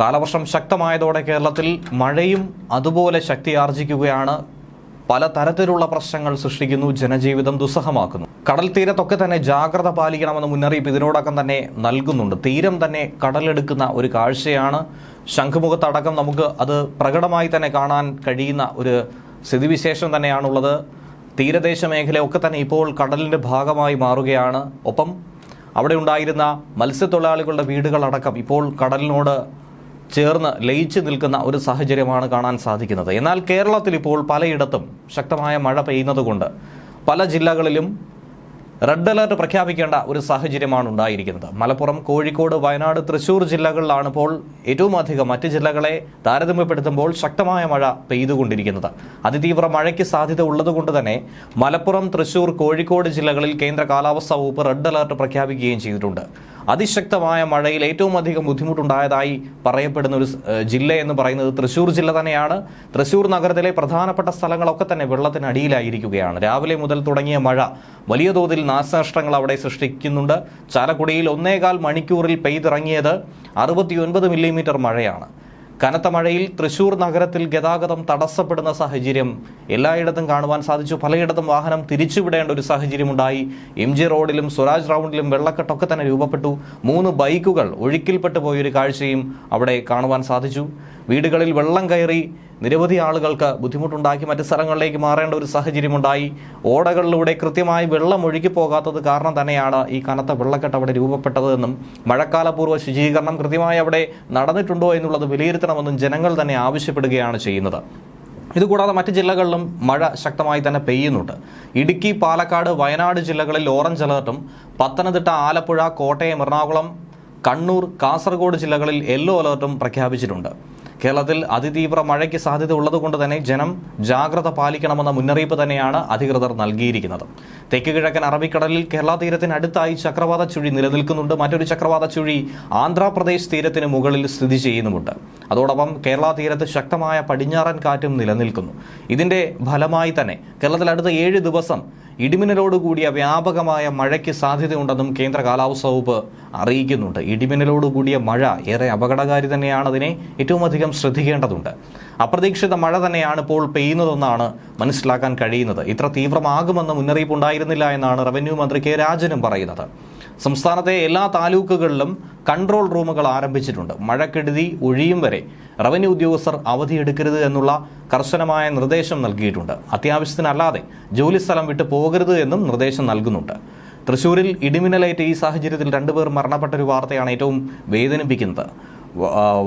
കാലവർഷം ശക്തമായതോടെ കേരളത്തിൽ മഴയും അതുപോലെ ശക്തിയാർജിക്കുകയാണ്. പല തരത്തിലുള്ള പ്രശ്നങ്ങൾ സൃഷ്ടിക്കുന്നു ജനജീവിതം ദുസ്സഹമാക്കുന്നു. കടൽ തീരത്തൊക്കെ തന്നെ ജാഗ്രത പാലിക്കണമെന്ന മുന്നറിയിപ്പ് ഇതിനോടകം തന്നെ നൽകുന്നുണ്ട്. തീരം തന്നെ കടലെടുക്കുന്ന ഒരു കാഴ്ചയാണ്. ശംഖുമുഖത്തടക്കം നമുക്ക് അത് പ്രകടമായി തന്നെ കാണാൻ കഴിയുന്ന ഒരു സ്ഥിതിവിശേഷം തന്നെയാണുള്ളത്. തീരദേശ മേഖലയൊക്കെ തന്നെ ഇപ്പോൾ കടലിന്റെ ഭാഗമായി മാറുകയാണ്. ഒപ്പം അവിടെ ഉണ്ടായിരുന്ന മത്സ്യത്തൊഴിലാളികളുടെ വീടുകളടക്കം ഇപ്പോൾ കടലിനോട് ചേർന്ന് ലയിച്ചു നിൽക്കുന്ന ഒരു സാഹചര്യമാണ് കാണാൻ സാധിക്കുന്നത്. എന്നാൽ കേരളത്തിൽ ഇപ്പോൾ പലയിടത്തും ശക്തമായ മഴ പെയ്യുന്നതുകൊണ്ട് പല ജില്ലകളിലും റെഡ് അലർട്ട് പ്രഖ്യാപിക്കേണ്ട ഒരു സാഹചര്യമാണ് ഉണ്ടായിരിക്കുന്നത്. മലപ്പുറം കോഴിക്കോട് വയനാട് തൃശൂർ ജില്ലകളിലാണ് ഇപ്പോൾ ഏറ്റവും അധികം മറ്റ് ജില്ലകളെ താരതമ്യപ്പെടുത്തുമ്പോൾ ശക്തമായ മഴ പെയ്തുകൊണ്ടിരിക്കുന്നത്. അതിതീവ്ര മഴയ്ക്ക് സാധ്യത ഉള്ളതുകൊണ്ട് തന്നെ മലപ്പുറം തൃശൂർ കോഴിക്കോട് ജില്ലകളിൽ കേന്ദ്ര കാലാവസ്ഥാ വകുപ്പ് റെഡ് അലർട്ട് പ്രഖ്യാപിക്കുകയും ചെയ്തിട്ടുണ്ട്. അതിശക്തമായ മഴയിൽ ഏറ്റവും അധികം ബുദ്ധിമുട്ടുണ്ടായതായി പറയപ്പെടുന്ന ഒരു ജില്ല എന്ന് പറയുന്നത് തൃശ്ശൂർ ജില്ല തന്നെയാണ്. തൃശ്ശൂർ നഗരത്തിലെ പ്രധാനപ്പെട്ട സ്ഥലങ്ങളൊക്കെ തന്നെ വെള്ളത്തിനടിയിലായിരിക്കുകയാണ് രാവിലെ മുതൽ തുടങ്ങിയ മഴ വലിയ തോതിൽ നാശനഷ്ടങ്ങൾ അവിടെ സൃഷ്ടിക്കുന്നുണ്ട്. ചാലക്കുടിയിൽ ഒന്നേകാൽ മണിക്കൂറിൽ പെയ്തിറങ്ങിയത് അറുപത്തിയൊൻപത് മില്ലിമീറ്റർ മഴയാണ്. കനത്ത മഴയിൽ തൃശൂർ നഗരത്തിൽ ഗതാഗതം തടസ്സപ്പെടുന്ന സാഹചര്യം എല്ലായിടത്തും കാണുവാൻ സാധിച്ചു. പലയിടത്തും വാഹനം തിരിച്ചുവിടേണ്ട ഒരു സാഹചര്യമുണ്ടായി. എം ജി റോഡിലും സ്വരാജ് റൗണ്ടിലും വെള്ളക്കെട്ടൊക്കെ തന്നെ രൂപപ്പെട്ടു. മൂന്ന് ബൈക്കുകൾ ഒഴുക്കിൽപ്പെട്ടു പോയൊരു കാഴ്ചയും അവിടെ കാണുവാൻ സാധിച്ചു. വീടുകളിൽ വെള്ളം കയറി നിരവധി ആളുകൾക്ക് ബുദ്ധിമുട്ടുണ്ടാക്കി മറ്റ് സ്ഥലങ്ങളിലേക്ക് മാറേണ്ട ഒരു സാഹചര്യമുണ്ടായി. ഓടകളിലൂടെ കൃത്യമായി വെള്ളം ഒഴുകി പോകാത്തത് കാരണം തന്നെയാണ് ഈ കനത്ത വെള്ളക്കെട്ട് അവിടെ രൂപപ്പെട്ടതെന്നും മഴക്കാലപൂർവ ശുചീകരണം കൃത്യമായി അവിടെ നടന്നിട്ടുണ്ടോ എന്നുള്ളത് വിലയിരുത്തണമെന്നും ജനങ്ങൾ തന്നെ ആവശ്യപ്പെടുകയാണ് ചെയ്യുന്നത്. ഇതുകൂടാതെ മറ്റ് ജില്ലകളിലും മഴ ശക്തമായി തന്നെ പെയ്യുന്നുണ്ട്. ഇടുക്കി പാലക്കാട് വയനാട് ജില്ലകളിൽ ഓറഞ്ച് അലർട്ടും പത്തനംതിട്ട ആലപ്പുഴ കോട്ടയം എറണാകുളം കണ്ണൂർ കാസർഗോഡ് ജില്ലകളിൽ യെല്ലോ അലർട്ടും പ്രഖ്യാപിച്ചിട്ടുണ്ട്. കേരളത്തിൽ അതിതീവ്ര മഴയ്ക്ക് സാധ്യത ഉള്ളതുകൊണ്ട് തന്നെ ജനം ജാഗ്രത പാലിക്കണമെന്ന മുന്നറിയിപ്പ് തന്നെയാണ് അധികൃതർ നൽകിയിരിക്കുന്നത്. തെക്ക് കിഴക്കൻ അറബിക്കടലിൽ കേരള തീരത്തിനടുത്തായി ചക്രവാത ചുഴി നിലനിൽക്കുന്നുണ്ട്. മറ്റൊരു ചക്രവാത ചുഴി ആന്ധ്രാപ്രദേശ് തീരത്തിന് മുകളിൽ സ്ഥിതി ചെയ്യുന്നുമുണ്ട്. അതോടൊപ്പം കേരള തീരത്ത് ശക്തമായ പടിഞ്ഞാറൻ കാറ്റും നിലനിൽക്കുന്നു. ഇതിന്റെ ഫലമായി തന്നെ കേരളത്തിൽ അടുത്ത ഏഴ് ദിവസം ഇടിമിന്നലോടുകൂടിയ വ്യാപകമായ മഴയ്ക്ക് സാധ്യതയുണ്ടെന്നും കേന്ദ്ര കാലാവസ്ഥാ വകുപ്പ് അറിയിക്കുന്നുണ്ട്. ഇടിമിന്നലോടുകൂടിയ മഴ ഏറെ അപകടകാരി തന്നെയാണ് അതിനെ ഏറ്റവും അധികം ശ്രദ്ധിക്കേണ്ടതുണ്ട്. അപ്രതീക്ഷിത മഴ തന്നെയാണ് ഇപ്പോൾ പെയ്യുന്നതെന്നാണ് മനസ്സിലാക്കാൻ കഴിയുന്നത്. ഇത്ര തീവ്രമാകുമെന്ന മുന്നറിയിപ്പ് ഉണ്ടായിരുന്നില്ല എന്നാണ് റവന്യൂ മന്ത്രി കെ രാജനും പറയുന്നത്. സംസ്ഥാനത്തെ എല്ലാ താലൂക്കുകളിലും കൺട്രോൾ റൂമുകൾ ആരംഭിച്ചിട്ടുണ്ട്. മഴക്കെടുതി ഒഴിയും വരെ റവന്യൂ ഉദ്യോഗസ്ഥർ അവധിയെടുക്കരുത് എന്നുള്ള കർശനമായ നിർദ്ദേശം നൽകിയിട്ടുണ്ട്. അത്യാവശ്യത്തിനല്ലാതെ ജോലിസ്ഥലം വിട്ടു പോകരുത് എന്നും നിർദ്ദേശം നൽകുന്നുണ്ട്. തൃശൂരിൽ ഇടിമിന്നലേറ്റ ഈ സാഹചര്യത്തിൽ രണ്ടുപേർ മരണപ്പെട്ട ഒരു വാർത്തയാണ് ഏറ്റവും വേദനിപ്പിക്കുന്നത്.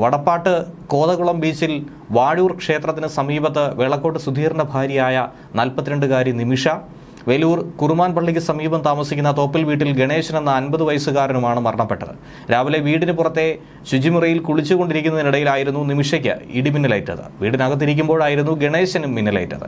വടപ്പാട്ട് കോതകുളം ബീച്ചിൽ വാഴൂർ ക്ഷേത്രത്തിന് സമീപത്ത് വെള്ളക്കോട്ട് സുധീറിന്റെ ഭാര്യയായ നാൽപ്പത്തിരണ്ടുകാരി നിമിഷ വേലൂർ കുറുമാൻ പള്ളിക്ക് സമീപം താമസിക്കുന്ന തോപ്പിൽ വീട്ടിൽ ഗണേശൻ എന്ന അൻപത് വയസ്സുകാരനുമാണ് മരണപ്പെട്ടത്. രാവിലെ വീടിന് പുറത്തെ ശുചിമുറിയിൽ കുളിച്ചുകൊണ്ടിരിക്കുന്നതിനിടയിലായിരുന്നു നിമിഷയ്ക്ക് ഇടിമിന്നലേറ്റത് വീടിനകത്തിരിക്കുമ്പോഴായിരുന്നു ഗണേശനും മിന്നലേറ്റത്.